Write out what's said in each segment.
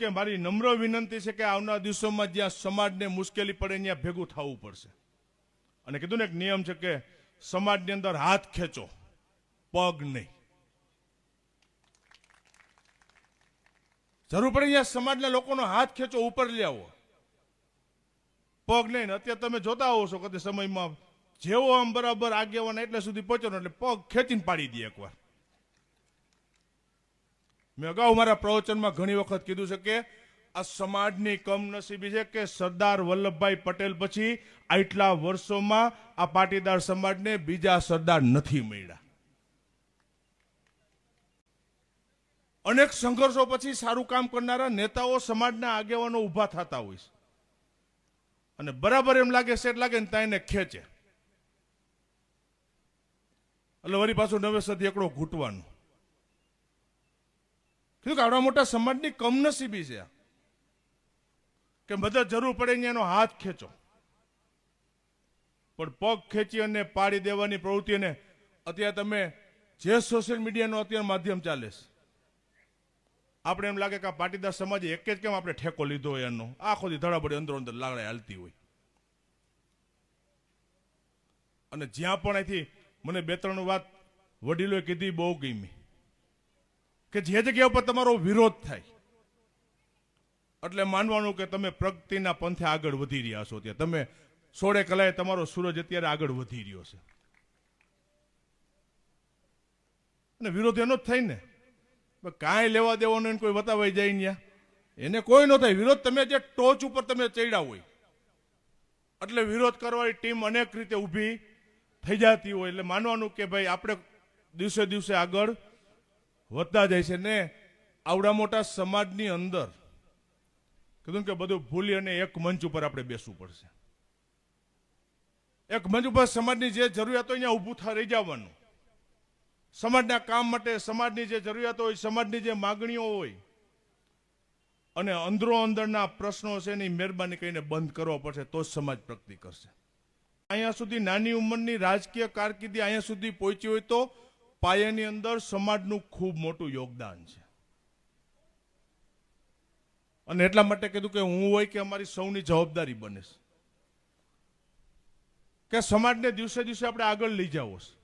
કે મારી નમ્ર વિનંતી છે કે આવનાર દિવસોમાં જ્યાં સમાજને મુશ્કેલી પડે ત્યાં ભેગું થવું પડશે. અને કીધું ને એક નિયમ છે કે સમાજની અંદર હાથ ખેંચો, પગ નહીં. જરૂર પડે ત્યાં સમાજના લોકોનો હાથ ખેંચો, ઉપર લઈ આવો. પગ નહીં અત્યારે તમે જોતા હોવ છો કદી સમયમાં જેવો આમ બરાબર આગેવાના એટલે સુધી પહોંચો એટલે પગ ખેંચીને પાડી દે એકવાર. મેં અગાઉ મારા પ્રવચનમાં ઘણી વખત કીધું છે કે આ સમાજની કમનસીબી છે કે સરદાર વલ્લભભાઈ પટેલ પછી આટલા વર્ષોમાં આ પાટીદાર સમાજને બીજા સરદાર નથી મળ્યા. અનેક સંઘર્ષો પછી સારું કામ કરનારા નેતાઓ સમાજના આગેવાનો ઊભા થતા હોય છે. અને બરાબર એમ લાગે સેટ લાગે ને ત્યાં એને ખેંચે. એટલે વળી પાછું નવેસરથી એકડો ઘૂંટવાનું. કીધું કે આવડા મોટા સમાજની કમનસીબી છે. કે મદદ જરૂર પડે એનો હાથ ખેંચો. પણ પગ ખેંચી અને પાડી દેવાની પ્રવૃત્તિને અત્યારે તમે જે સોશિયલ મીડિયાનો અત્યારે માધ્યમ ચાલે છે, આપણે એમ લાગે કે આ પાટીદાર સમાજે એક જ કેમ આપણે ઠેકો લીધો હોય એનો? આખો દી અંદરો અંદર લાગણી હાલતી હોય. અને જ્યાં પણ અહીંથી મને બે ત્રણ વાત વડીલોએ કીધી, બહુ ગમી. કે જે જગ્યા ઉપર તમારો વિરોધ થાય. એટલે માનવાનું કે તમે પ્રગતિના પંથે આગળ વધી રહ્યા છો ત્યાં. તમે સોળે કલાએ તમારો સૂરજ અત્યારે આગળ વધી રહ્યો છે. અને વિરોધ એનો જ થાય ને. કાંઈ લેવા દેવાનું એને કોઈ વતાવાઈ જાય ત્યાં એને કોઈ ન થાય. વિરોધ તમે જે ટોચ ઉપર તમે ચડ્યા હોય, એટલે વિરોધ કરવાની ટીમ અનેક રીતે ઊભી થઈ જતી હોય. એટલે માનવાનું કે ભાઈ, આપણે દિવસે દિવસે આગળ વધતા જાય છે ને આવડા મોટા સમાજની અંદર. કીધું કે બધું ભૂલી અને એક મંચ ઉપર આપણે બેસવું પડશે. એક મંચ ઉપર સમાજની જે જરૂરિયાતો અહીંયા ઊભું થા, રહી જવાનું. સમાજના કામ માટે સમાજની જે જરૂરિયાતો હોય, સમાજની જે માગણીઓ હોય, અને અંદરો અંદરના પ્રશ્નો છે એની મહેરબાની કરીને બંધ કરવો પડશે, તો જ સમાજ પ્રગતિ કરશે. અહીંયા સુધી નાની ઉંમરની રાજકીય કારકિર્દી અહીંયા સુધી પહોંચી હોય તો પાયાની અંદર સમાજનું ખૂબ મોટું યોગદાન છે. અને એટલા માટે કીધું કે હું હોય કે અમારી સૌની જવાબદારી બને. કે સમાજને દિવસે દિવસે આપણે આગળ લઈ જાવો છે.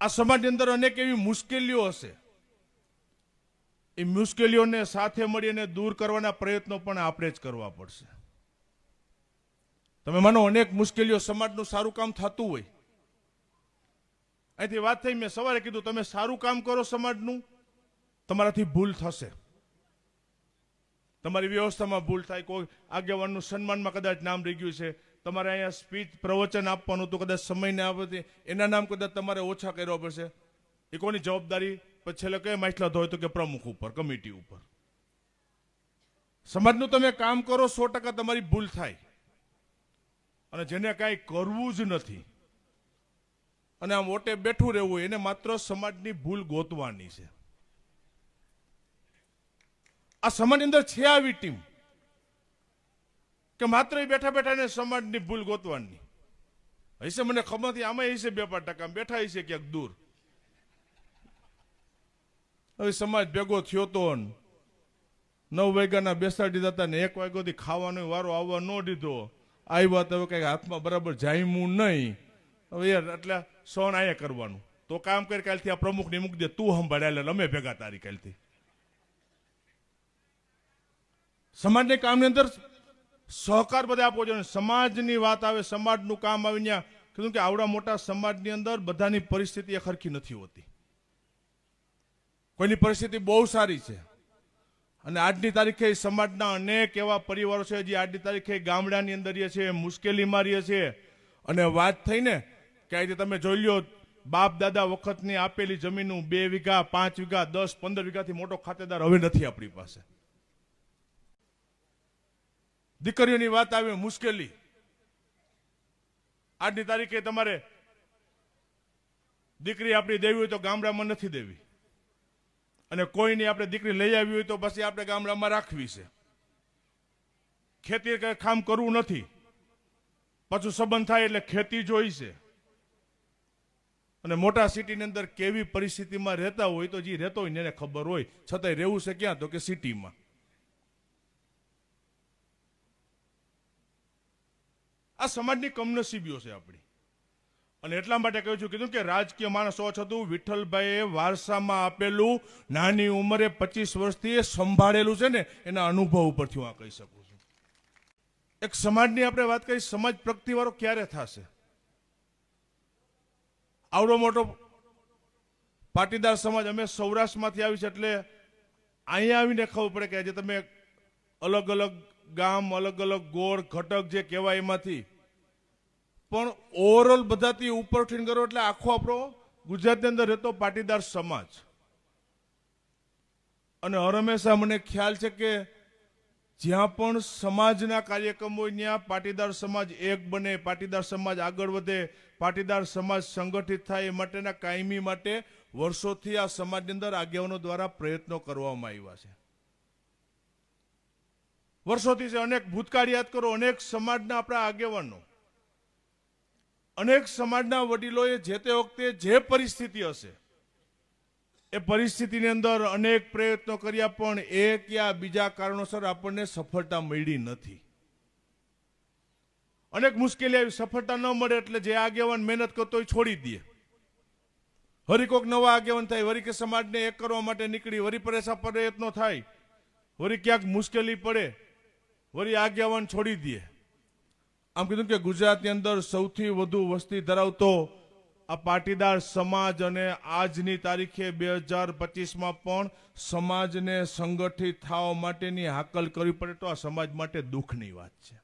આ સમાજની અંદર અનેક એવી મુશ્કેલીઓ હશે. એ મુશ્કેલીઓને સાથે મળીને દૂર કરવાના પ્રયત્નો પણ આપણે જ કરવા પડશે. તમે માનો અનેક મુશ્કેલીઓ સમાજનું સારું કામ થતું હોય. અહીંથી વાત થઈ, મેં સવારે કીધું, તમે સારું કામ કરો સમાજનું, તમારાથી ભૂલ થશે. તમારી વ્યવસ્થામાં ભૂલ થાય, કોઈ આગેવાનનું સન્માનમાં કદાચ નામ રહી ગયું છે. તમારે અહીંયા સ્પીચ પ્રવચન આપવાનું હતું, કદાચ સમયને આપે, એના નામ કદાચ તમારે ઓછા કરવા પડશે. એ કોની જવાબદારી? પછી છેલ્લે કઈ માછલા ધોય તો કે પ્રમુખ ઉપર, કમિટી ઉપર. સમાજનું તમે કામ કરો, સો ટકા તમારી ભૂલ થાય. અને જેને કાંઈ કરવું જ નથી અને આમ વોટે બેઠું રહેવું એને માત્ર સમાજની ભૂલ ગોતવાની છે. આ સમાજની અંદર છે આવી ટીમ કે માત્ર બેઠા બેઠા એને સમાજની ભૂલ ગોતવાની. હશે મને ખબર નથી આમાં હશે બે પાંચ ટકા બેઠા હશે ક્યાંક દૂર. હવે સમાજ ભેગો થયો તો નવ વાગ્યાના બેસાડી દીધા હતા ને એક વાગ્યાથી ખાવાનો વારો આવવા ન દીધો. આવ્યા તો હવે કઈ હાથમાં બરાબર જામ્યું નહીં. એટલે સણ આયા કરવાનું. તો કામ કરી કાલથી આ પ્રમુખને મૂકી દે, તું સંભાળ્યા એટલે અમે ભેગા તારી કાલથી સમાજને કામની અંદર સહકાર બધા આપવો જોઈએ. સમાજની વાત આવે, સમાજનું કામ આવે ત્યાં કીધું કે આવડા મોટા સમાજની અંદર બધાની પરિસ્થિતિ ખરખી નથી હોતી. કોઈની પરિસ્થિતિ બહુ સારી છે. અને આજની તારીખે સમાજના અનેક એવા પરિવારો છે જે આજની તારીખે ગામડાની અંદર રહે છે, મુશ્કેલીમાં રહે છે. અને વાત થઈ ને કે આજે તમે જોઈ લો બાપ દાદા વખતની આપેલી જમીનનું બે વીઘા, પાંચ વીઘા, દસ, પંદર વીઘાથી મોટો ખાતેદાર હવે નથી આપણી પાસે. દીકરીઓની વાત આવે મુશ્કેલી. આજની તારીખે તમારે દીકરી આપણી દેવી હોય તો ગામડામાં નથી દેવી. અને કોઈની આપણે દીકરી લઈ આવી હોય તો પછી આપણે ગામડામાં રાખવી છે. ખેતી કામ કરવું નથી. પાછું સંબંધ થાય એટલે ખેતી જોઈ છે. અને મોટા સિટીની અંદર કેવી પરિસ્થિતિમાં રહેતા હોય તો જે રહેતો હોય ને એને ખબર હોય. છતાંય રહેવું છે ક્યાં? તો કે સિટીમાં. આ સમાજની કમનસીબીઓ છે આપણી. અને એટલા માટે કહ્યું છું, કીધું કે રાજકીય માણસ ઓછ હતું વિઠ્ઠલભાઈએ વારસામાં આપેલું નાની ઉંમરે પચીસ વર્ષથી એ સંભાળેલું છે ને, એના અનુભવ ઉપરથી હું આ કહી શકું છું. એક સમાજની આપણે વાત કરી, સમાજ પ્રગતિવાળો ક્યારે થશે? આવડો મોટો પાટીદાર સમાજ અમે સૌરાષ્ટ્રમાંથી આવી છે એટલે અહીંયા આવીને ખબર પડે કે આજે તમે અલગ અલગ ગામ, અલગ અલગ ગોળ, ઘટક જે કહેવાય એમાંથી. પણ ઓવરઓલ બધાથી ઉપર ઉઠીને કરો એટલે આખો આપણો ગુજરાતની અંદર રહેતો પાટીદાર સમાજ. અને હંમેશા મને ખ્યાલ છે કે જ્યાં પણ સમાજના કાર્યક્રમો ત્યાં પાટીદાર સમાજ એક બને, પાટીદાર સમાજ આગળ વધે, પાટીદાર સમાજ સંગઠિત થાય એ માટેના કાયમી માટે વર્ષોથી આ સમાજની અંદર આગેવાનો દ્વારા પ્રયત્નો કરવામાં આવ્યા છે. વર્ષોથી છે, અનેક ભૂતકાળ યાદ કરો, અનેક સમાજના આપણા આગેવાનો, અનેક સમાજના વડીલોએ જે તે વખતે જે પરિસ્થિતિ હશે એ પરિસ્થિતિની અંદર અનેક પ્રયત્નો કર્યા, પણ એક યા બીજા કારણોસર આપણને સફળતા મળી નથી. અનેક મુશ્કેલી આવી, સફળતા ન મળે એટલે જે આગેવાન મહેનત કરતો હોય છોડી દે. વરી કોક નવા આગેવાન થાય, વરી કે સમાજને એક કરવા માટે નીકળી, વરી પરેશા પ્રયત્નો થાય, વરી ક્યાંક મુશ્કેલી પડે, વરી આગેવાન છોડી દે. આમ કીધું કે ગુજરાતની અંદર સૌથી વધુ વસ્તી ધરાવતો આ પાટીદાર સમાજ અને આજની તારીખે બે હજાર પચીસમાં પણ સમાજને સંગઠિત થવા માટેની હાકલ કરવી પડે તો આ સમાજ માટે દુઃખની વાત છે.